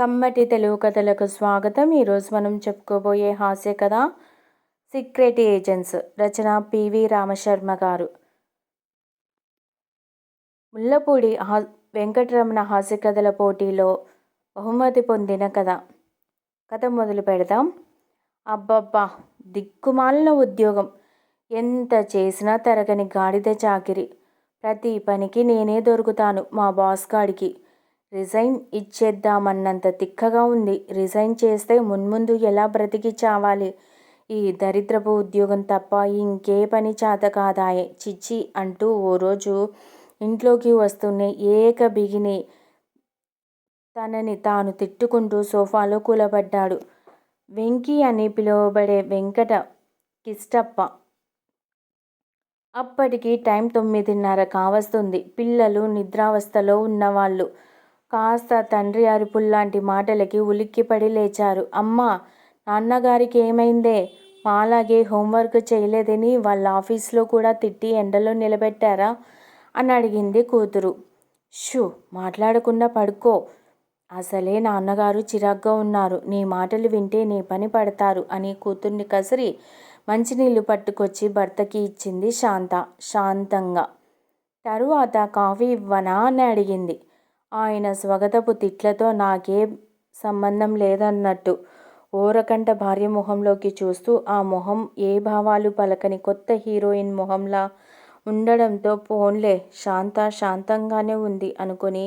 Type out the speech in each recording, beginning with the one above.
కమ్మటి తెలుగు కథలకు స్వాగతం. ఈరోజు మనం చెప్పుకోబోయే హాస్య కథ సీక్రెట్ ఏజెంట్స్ రచన పివి రామశర్మ గారు. ముల్లపూడి హా వెంకటరమణ హాస్య కథల పోటీలో బహుమతి పొందిన కథ. కథ మొదలు పెడదాం. అబ్బబ్బా! దిక్కుమాలిన ఉద్యోగం. ఎంత చేసినా తరగని గాడిద చాకిరి. ప్రతి పనికి నేనే దొరుకుతాను మా బాస్ గాడికి రిజైన్ ఇచ్చేద్దామన్నంత తిక్కగా ఉంది. రిజైన్ చేస్తే మున్ముందు ఎలా బ్రతికి చావాలి? ఈ దరిద్రపు ఉద్యోగం తప్ప ఇంకే పని చేత కాదాయే. చిచ్చి అంటూ ఓ రోజు ఇంట్లోకి వస్తూనే ఏక బిగిని తనని తాను తిట్టుకుంటూ సోఫాలో కూలబడ్డాడు. వెంకీ అని పిలువబడే వెంకట కిష్టప్ప. అప్పటికి టైం తొమ్మిదిన్నర కావస్తుంది. పిల్లలు నిద్రావస్థలో ఉన్నవాళ్ళు. కాస్త తండ్రి అరుపుల్లాంటి మాటలకి ఉలిక్కిపడి లేచారు. అమ్మా నాన్నగారికి ఏమైందే మాలాగే హోంవర్క్ చేయలేదని వాళ్ళ ఆఫీస్లో కూడా తిట్టి ఎండలో నిలబెట్టారా? అని అడిగింది కూతురు. షూ మాట్లాడకుండా పడుకో. అసలే నాన్నగారు చిరాగ్గా ఉన్నారు. నీ మాటలు వింటే నీ పని పడతారు అని కూతుర్ని కసిరి మంచినీళ్ళు పట్టుకొచ్చి భర్తకి ఇచ్చింది శాంత శాంతంగా. తరువాత కాఫీ ఇవ్వనా? అని అడిగింది. ఆయన స్వగతపు తిట్లతో నాకే సంబంధం లేదన్నట్టు ఓరకంట భార్య మొహంలోకి చూస్తూ ఆ మొహం ఏ భావాలు పలకని కొత్త హీరోయిన్ మొహంలా ఉండడంతో పోన్లే శాంత శాంతంగానే ఉంది అనుకుని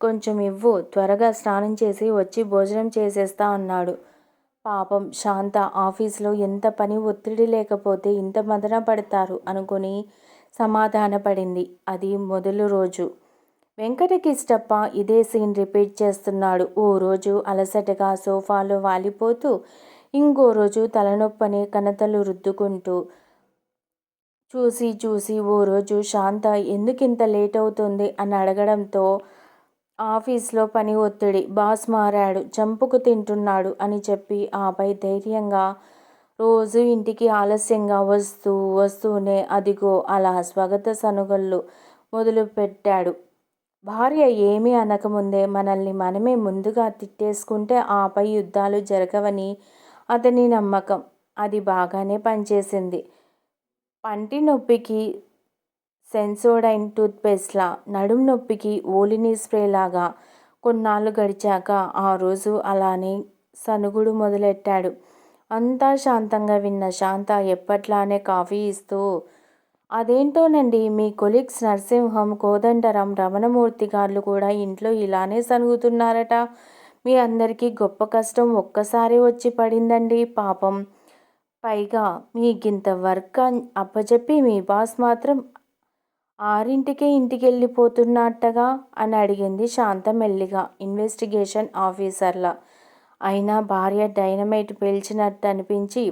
కొంచెం ఇవ్వు త్వరగా స్నానం చేసి వచ్చి భోజనం చేసేస్తా అన్నాడు. పాపం శాంత ఆఫీస్లో ఎంత పని ఒత్తిడి లేకపోతే ఇంత మదన పడతారు అనుకుని సమాధానపడింది. అది మొదలు రోజు. వెంకటకిష్టప్ప ఇదే సీన్ రిపీట్ చేస్తున్నాడు. ఓ రోజు అలసటగా సోఫాలో వాలిపోతూ ఇంకో రోజు తలనొప్పని కనతలు రుద్దుకుంటూ చూసి చూసి ఓ రోజు శాంత ఎందుకింత లేట్ అవుతుంది అని అడగడంతో ఆఫీస్లో పని ఒత్తిడి బాస్ మారాడు చంపుకు తింటున్నాడు అని చెప్పి ఆపై ధైర్యంగా రోజు ఇంటికి ఆలస్యంగా వస్తూ వస్తూనే అదిగో అలా స్వాగత సనుగళ్ళు మొదలుపెట్టాడు. భార్య ఏమీ అనకముందే మనల్ని మనమే ముందుగా తిట్టేసుకుంటే ఆపై యుద్ధాలు జరగవని అతని నమ్మకం. అది బాగానే పనిచేసింది. పంటి నొప్పికి సెన్సోడైన్ టూత్పేస్ట్లా నడుం నొప్పికి ఓలిని స్ప్రేలాగా కొన్నాళ్ళు గడిచాక ఆ రోజు అలానే సనుగుడు మొదలెట్టాడు. అంతా శాంతంగా విన్న శాంత ఎప్పట్లానే కాఫీ ఇస్తూ అదేంటోనండి మీ కొలీగ్స్ నరసింహం కోదండరాం రమణమూర్తి గారు కూడా ఇంట్లో ఇలానే సనుగుతున్నారట. మీ అందరికీ గొప్ప కష్టం ఒక్కసారి వచ్చి పడిందండి పాపం. పైగా మీకింత వర్క్ అప్పచెప్పి మీ బాస్ మాత్రం ఆరింటికే ఇంటికి వెళ్ళిపోతున్నట్టగా అని అడిగింది శాంత మెల్లిగా ఇన్వెస్టిగేషన్ ఆఫీసర్లా. అయినా భార్య డైనమైట్ పేల్చినట్టు అనిపించి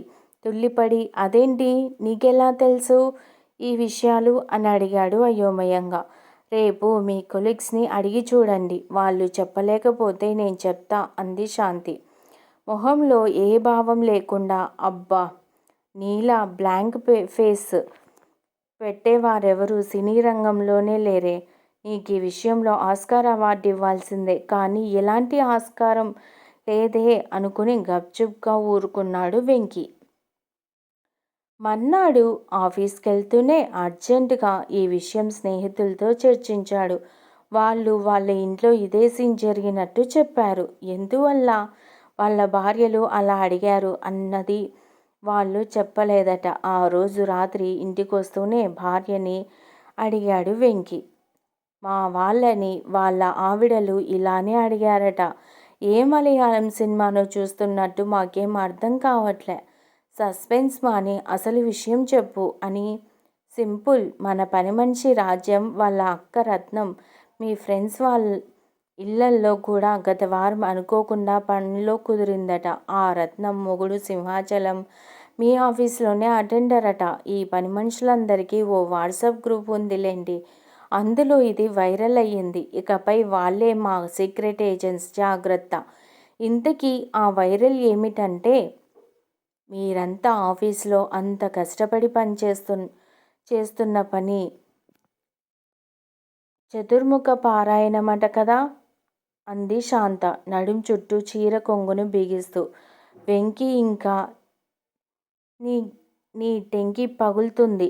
తుల్లిపడి అదేంటి? నీకెలా తెలుసు? ఈ విషయాలు అని అడిగాడు అయోమయంగా. రేపు మీ కొలీగ్స్ని అడిగి చూడండి. వాళ్ళు చెప్పలేకపోతే నేను చెప్తా అంది శాంతి. మొహంలో ఏ భావం లేకుండా అబ్బా! నీలా బ్లాంక్ ఫేస్ పెట్టేవారెవరు సినీ రంగంలోనే లేరే. నీకు ఈ విషయంలో ఆస్కార్ అవార్డు ఇవ్వాల్సిందే. కానీ ఎలాంటి ఆస్కారం లేదే అనుకుని గప్చుప్గా ఊరుకున్నాడు వెంకీ. మన్నాడు ఆఫీస్కెళ్తూనే అర్జెంటుగా ఈ విషయం స్నేహితులతో చర్చించాడు. వాళ్ళు వాళ్ళ ఇంట్లో ఇదే సీన్ జరిగినట్టు చెప్పారు. ఎందువల్ల? వాళ్ళ భార్యలు అలా అడిగారు అన్నది వాళ్ళు చెప్పలేదట. ఆ రోజు రాత్రి ఇంటికొస్తూనే భార్యని అడిగాడు వెంకి. మా వాళ్ళని వాళ్ళ ఆవిడలు ఇలానే అడిగారట. ఏ మలయాళం సినిమాను చూస్తున్నట్టు మాకేం అర్థం కావట్లే. సస్పెన్స్ మాని అసలు విషయం చెప్పు అని సింపుల్ మన పని మనిషి రాజ్యం వాళ్ళ అక్క రత్నం మీ ఫ్రెండ్స్ వాళ్ళ ఇళ్ళల్లో కూడా గత వారం అనుకోకుండా పనిలో కుదిరిందట. ఆ రత్నం మొగుడు సింహాచలం మీ ఆఫీస్లోనే అటెండర్ అట ఈ పని మనుషులందరికీ ఓ వాట్సాప్ గ్రూప్ ఉందిలేండి. అందులో ఇది వైరల్ అయ్యింది. ఇకపై వాళ్ళే మా సీక్రెట్ ఏజెంట్స్ జాగ్రత్త. ఇంతకీ ఆ వైరల్ ఏమిటంటే మీరంతా ఆఫీస్లో అంత కష్టపడి పని చేస్తు చేస్తున్న పని చతుర్ముఖ పారాయణమట కదా అంది శాంత నడుం చుట్టూ చీర కొంగును బిగిస్తూ. వెంకీ ఇంకా నీ నీ టెంకి పగులుతుంది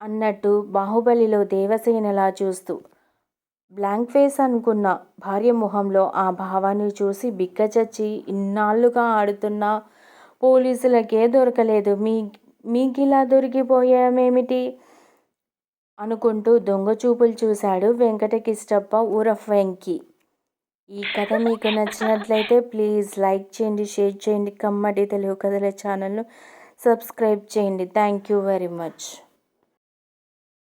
అన్నట్టు బాహుబలిలో దేవసేనలా చూస్తూ. బ్లాంక్ ఫేస్ అనుకున్న భార్య మొహంలో ఆ భావాన్ని చూసి బిక్కచచ్చి ఇన్నాళ్ళుగా ఆడుతున్న పోలీసులకే దొరకలేదు. మీ మీకిలా దొరికిపోయామేమిటి? అనుకుంటూ దొంగ చూపులు చూశాడు వెంకటకిష్టప్ప ఉరఫ్ వెంకీ. ఈ కథ మీకు నచ్చినట్లయితే ప్లీజ్ లైక్ చేయండి, షేర్ చేయండి, కమ్మటి తెలుగు కథల ఛానల్ను సబ్స్క్రైబ్ చేయండి. Thank you very much.